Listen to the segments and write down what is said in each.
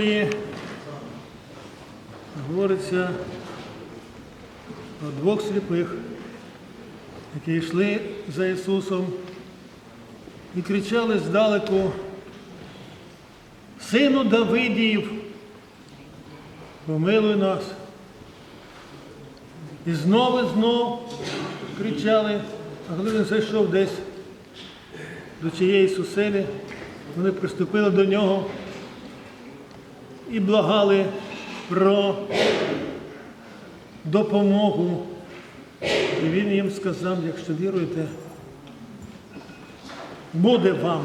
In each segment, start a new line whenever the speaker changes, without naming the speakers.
І говориться про двох сліпих, які йшли за Ісусом і кричали здалеку, Сину Давидів, помилуй нас. І знову і знов кричали, а коли він зайшов десь до чиєї суселі, вони приступили до нього і благали про допомогу. І він їм сказав, якщо віруєте, буде вам.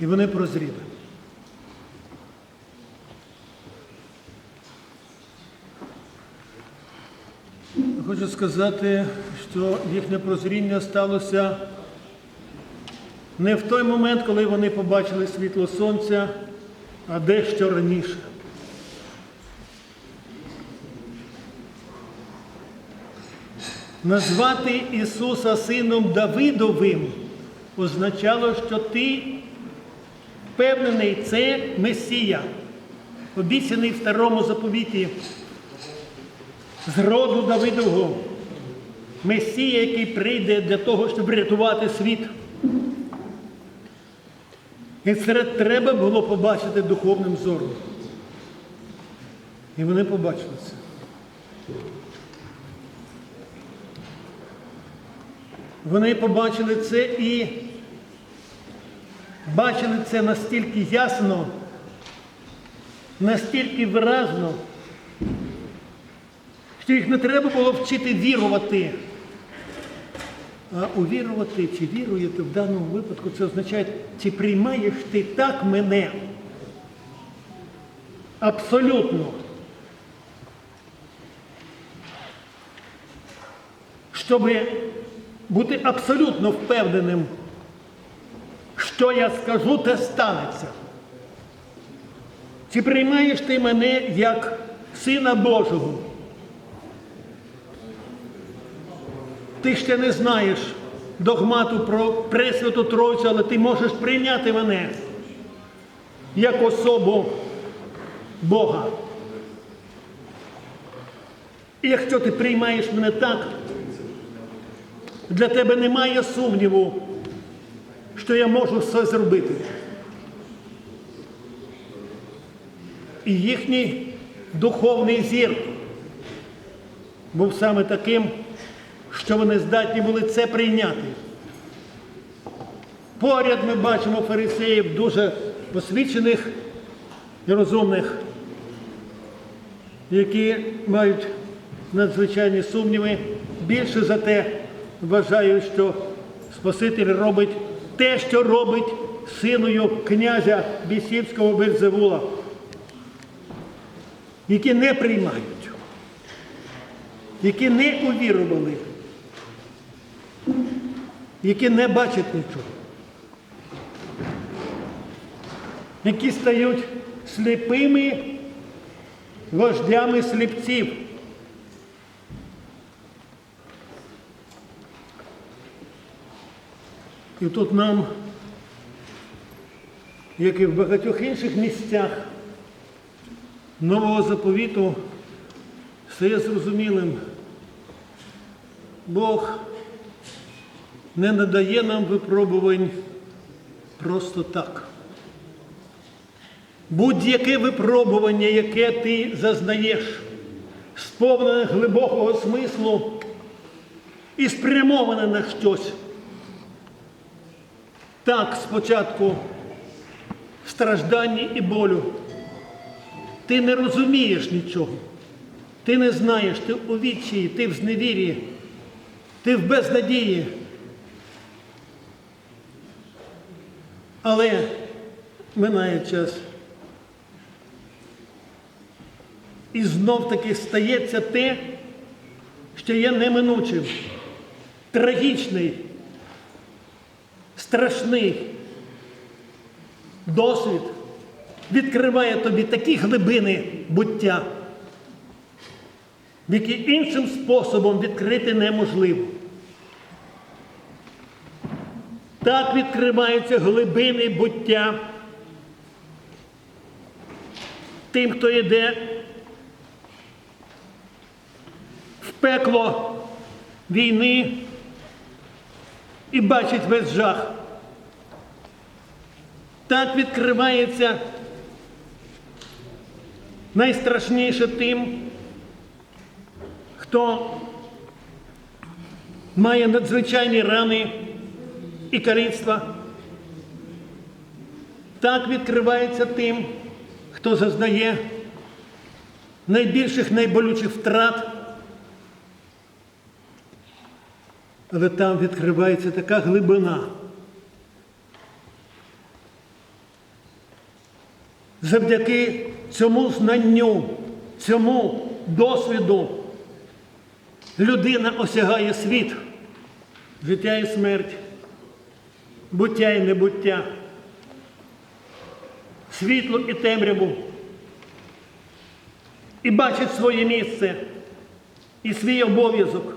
І вони прозріли. Хочу сказати, що їхнє прозріння сталося не в той момент, коли вони побачили світло сонця, а дещо раніше. Назвати Ісуса Сином Давидовим означало, що ти впевнений, це Месія, обіцяний в старому заповіті з роду Давидового. Месія, який прийде для того, щоб врятувати світ. І це треба було побачити духовним зором. І вони побачили це. Вони побачили це і бачили це настільки ясно, настільки виразно, що їх не треба було вчити вірувати. Увірувати чи віруєте в даному випадку, це означає, чи приймаєш ти так мене. Абсолютно. Щоб бути абсолютно впевненим, що я скажу, те станеться. Чи приймаєш ти мене як Сина Божого? Ти ще не знаєш догмату про Пресвяту Тройцю, але ти можеш прийняти мене як особу Бога. І якщо ти приймаєш мене так, для тебе немає сумніву, що я можу все зробити. І їхній духовний зір був саме таким, що вони здатні були це прийняти. Поряд ми бачимо фарисеїв дуже посвідчених і розумних, які мають надзвичайні сумніви. Більше за те вважають, що Спаситель робить те, що робить синою князя Бісівського Бельзевула, які не приймають, які не увірували, які не бачать нічого, які стають сліпими вождями сліпців. І тут нам, як і в багатьох інших місцях нового заповіту, стає зрозумілим, Бог не надає нам випробувань просто так. Будь-яке випробування, яке ти зазнаєш, сповнене глибокого смислу і спрямоване на щось. Так, спочатку в стражданні і болю. Ти не розумієш нічого. Ти не знаєш, ти у відчаї, ти в зневірі, ти в безнадії. Але минає час. І знов таки стається те, що є неминучим, трагічний страшний досвід відкриває тобі такі глибини буття, які іншим способом відкрити неможливо. Так відкриваються глибини буття, тим, хто йде в пекло війни і бачить весь жах. Так відкривається найстрашніше тим, хто має надзвичайні рани і каліцтва. Так відкривається тим, хто зазнає найбільших найболючих втрат. Але там відкривається така глибина. Завдяки цьому знанню, цьому досвіду людина осягає світ, життя і смерть, буття і небуття, світло і темряву, і бачить своє місце і свій обов'язок,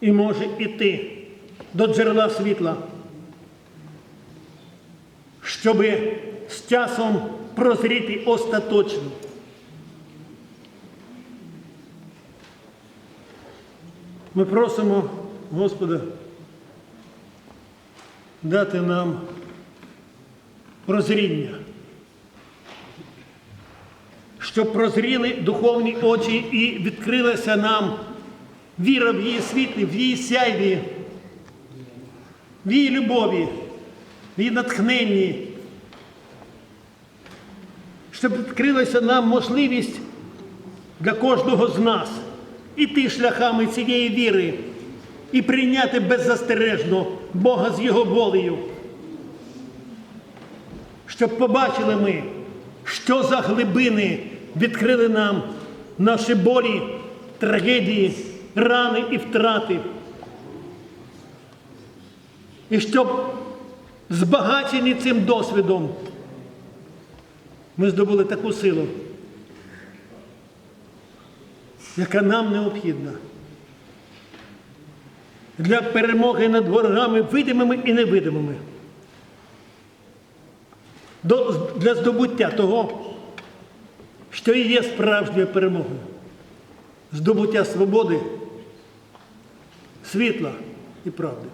і може іти до джерела світла щоб з часом прозріти остаточно. Ми просимо Господа дати нам прозріння, щоб прозріли духовні очі і відкрилася нам віра в її світлі, в її сяйві, в її любові в її натхненні, щоб відкрилася нам можливість для кожного з нас іти шляхами цієї віри і прийняти беззастережно Бога з Його волею. Щоб побачили ми, що за глибини відкрили нам наші болі, трагедії, рани і втрати. І щоб збагачені цим досвідом, ми здобули таку силу, яка нам необхідна для перемоги над ворогами видимими і невидимими, для здобуття того, що і є справжньою перемогою, здобуття свободи, світла і правди.